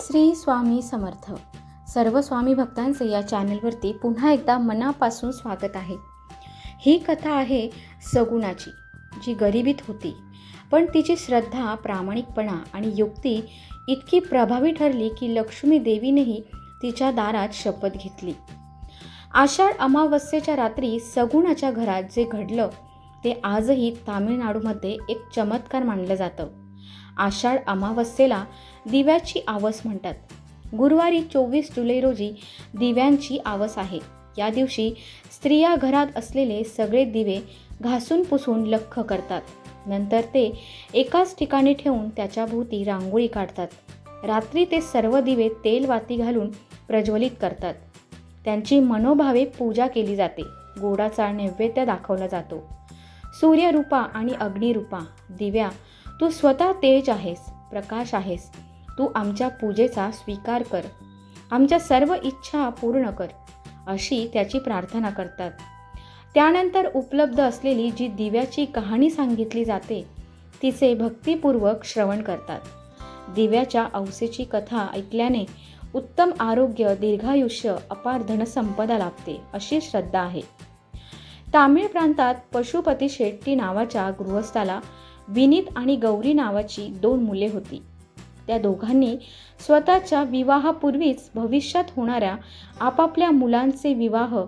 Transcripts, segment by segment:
श्री स्वामी समर्थ. सर्व स्वामी भक्तांचे या चॅनलवरती पुन्हा एकदा मनापासून स्वागत आहे. ही कथा आहे सगुणाची जी गरिबीत होती. पण तिची श्रद्धा प्रामाणिकपणा आणि युक्ती इतकी प्रभावी ठरली की लक्ष्मी देवीनेही तिच्या दारात शपथ घेतली. आषाढ अमावस्येच्या रात्री सगुणाच्या घरात जे घडलं ते आजही तामिळनाडूमध्ये एक चमत्कार मानलं जातं. आषाढ अमावस्येला दिव्याची आवस म्हणतात. गुरुवारी चोवीस जुलै रोजी दिव्यांची आवस आहे. या दिवशी स्त्रिया घरात असलेले सगळे दिवे घासून पुसून लख्ख करतात. नंतर ते एकाच ठिकाणी ठेवून त्याच्या भोवती रांगोळी काढतात. रात्री ते सर्व दिवे तेल वाती घालून प्रज्वलित करतात. त्यांची मनोभावे पूजा केली जाते. गोडाचा नैवेद्य दाखवला जातो. सूर्यरूपा आणि अग्निरूपा दिव्या तू स्वतः तेज आहेस प्रकाश आहेस. तू आमच्या पूजेचा स्वीकार कर. आमच्या सर्व इच्छा पूर्ण कर अशी त्याची प्रार्थना करतात. त्यानंतर उपलब्ध असलेली जी दिव्याची कहाणी सांगितली जाते तिचे भक्तिपूर्वक श्रवण करतात. दिव्याच्या औसेची कथा ऐकल्याने उत्तम आरोग्य दीर्घायुष्य अपार धनसंपदा लाभते अशी श्रद्धा आहे. तामिळ प्रांतात पशुपती शेट्टी नावाच्या गृहस्थाला विनीत आणि गौरी नावाची दोन मुले होती. त्या दोघांनी स्वतःच्या विवाहापूर्वीच भविष्यात होणाऱ्या आपापल्या मुलांचे विवाह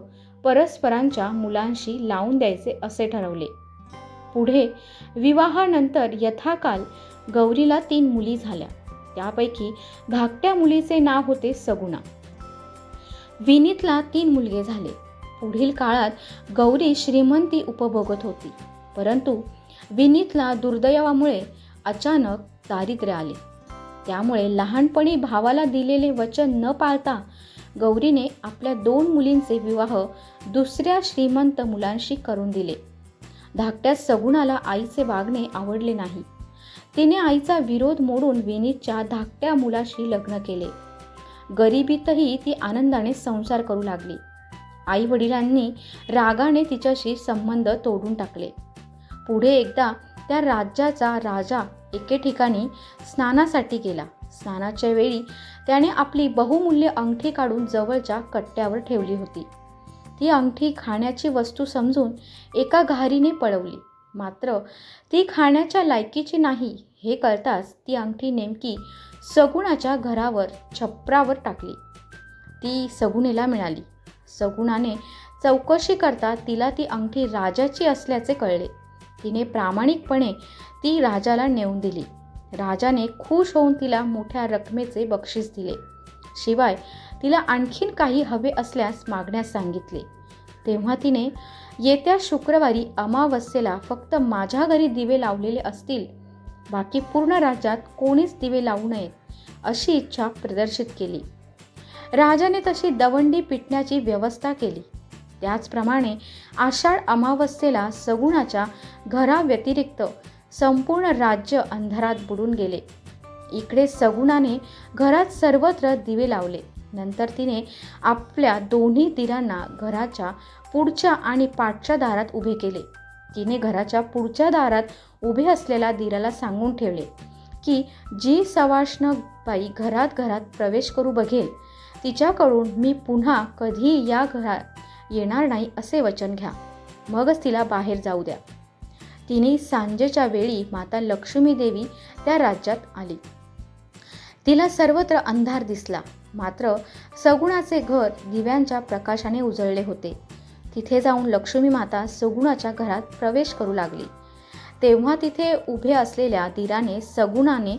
परस्परांच्या मुलांशी लावून द्यायचे असे ठरवले. पुढे विवाहानंतर यथाकाल गौरीला तीन मुली झाल्या. त्यापैकी धाकट्या मुलीचे नाव होते सगुणा. विनीतला तीन मुलगे झाले. पुढील काळात गौरी श्रीमंती उपभोगत होती. परंतु विनीतला दुर्दैवामुळे अचानक दारिद्र्य आले. त्यामुळे लहानपणी भावाला दिलेले वचन न पाळता गौरीने आपल्या दोन मुलींचे विवाह दुसऱ्या श्रीमंत मुलांशी करून दिले. धाकट्या सगुणाला आईचे वागणे आवडले नाही. तिने आईचा विरोध मोडून विनीतच्या धाकट्या मुलाशी लग्न केले. गरिबीतही ती आनंदाने संसार करू लागली. आई वडिलांनी रागाने तिच्याशी संबंध तोडून टाकले. पुढे एकदा त्या राज्याचा राजा एके ठिकाणी स्नानासाठी गेला. स्नानाच्या वेळी त्याने आपली बहुमूल्य अंगठी काढून जवळच्या कट्ट्यावर ठेवली होती. ती अंगठी खाण्याची वस्तू समजून एका घारीने पळवली. मात्र ती खाण्याच्या लायकीची नाही हे कळताच ती अंगठी नेमकी सगुणाच्या घरावर छपरावर टाकली. ती सगुणेला मिळाली. सगुणाने चौकशी करता तिला ती अंगठी राजाची असल्याचे कळले. तिने प्रामाणिकपणे ती राजाला नेऊन दिली. राजाने खुश होऊन तिला मोठ्या रकमेचे बक्षीस दिले. शिवाय तिला आणखीन काही हवे असल्यास मागण्यास सांगितले. तेव्हा तिने येत्या शुक्रवारी अमावस्येला फक्त माझ्या घरी दिवे लावलेले असतील बाकी पूर्ण राज्यात कोणीच दिवे लावू नयेत अशी इच्छा प्रदर्शित केली. राजाने तशी दवंडी पिटण्याची व्यवस्था केली. त्याचप्रमाणे आषाढ अमावस्येला सगुणाच्या घराव्यतिरिक्त संपूर्ण राज्य अंधारात बुडून गेले. इकडे सगुणाने घरात सर्वत्र दिवे लावले. नंतर तिने आपल्या दोन्ही दिरांना घराच्या पुढच्या आणि पाठच्या दारात उभे केले. तिने घराच्या पुढच्या दारात उभे असलेल्या दिराला सांगून ठेवले की जी सवाष्ण बाई घरात घरात प्रवेश करू बघेल तिच्याकडून मी पुन्हा कधी या घरात येणार नाही असे वचन घ्या. मगच तिला बाहेर जाऊ द्या. तिने सांजेच्या वेळी माता लक्ष्मी देवी त्या राज्यात आली. तिला सर्वत्र अंधार दिसला. मात्र सगुणाचे घर दिव्यांच्या प्रकाशाने उजळले होते. तिथे जाऊन लक्ष्मी माता सगुणाच्या घरात प्रवेश करू लागली. तेव्हा तिथे उभे असलेल्या दिराने सगुणाने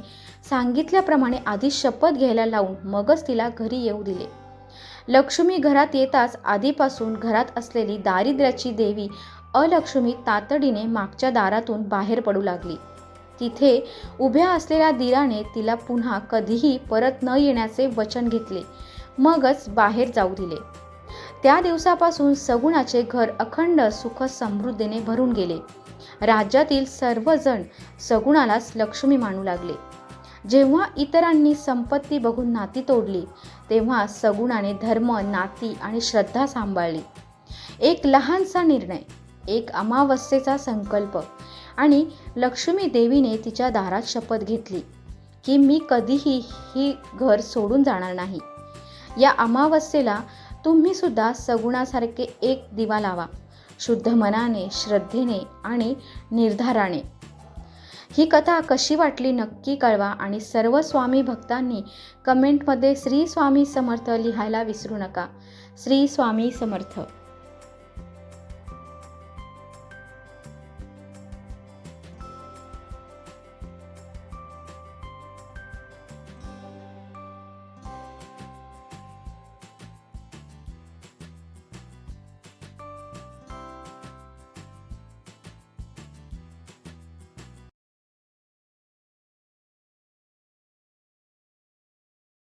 सांगितल्याप्रमाणे आधी शपथ घ्यायला लावून मगच तिला घरी येऊ दिले. लक्ष्मी घरात येताच आधीपासून घरात असलेली दारिद्र्याची देवी अलक्ष्मी तातडीने मागच्या दारातून बाहेर पडू लागली. तिथे उभ्या असलेल्या दिराने तिला पुन्हा कधीही परत न येण्याचे वचन घेतले. मगच बाहेर जाऊ दिले. त्या दिवसापासून सगुणाचे घर अखंड सुख समृद्धीने भरून गेले. राज्यातील सर्वजण सगुणालाच लक्ष्मी मानू लागले. जेव्हा इतरांनी संपत्ती बघून नाती तोडली तेव्हा सगुणाने धर्म नाती आणि श्रद्धा सांभाळली. एक लहानसा निर्णय एक अमावस्येचा संकल्प आणि लक्ष्मी देवीने तिच्या दारात शपथ घेतली की मी कधीही ही घर सोडून जाणार नाही. या अमावस्येला तुम्ही सुद्धा सगुणासारखे एक दिवा लावा शुद्ध मनाने श्रद्धेने आणि निर्धाराने. ही कथा कशी वाटली नक्की कळवा आणि सर्व स्वामी भक्तांनी कमेंटमध्ये श्री स्वामी समर्थ लिहायला विसरू नका. श्री स्वामी समर्थ.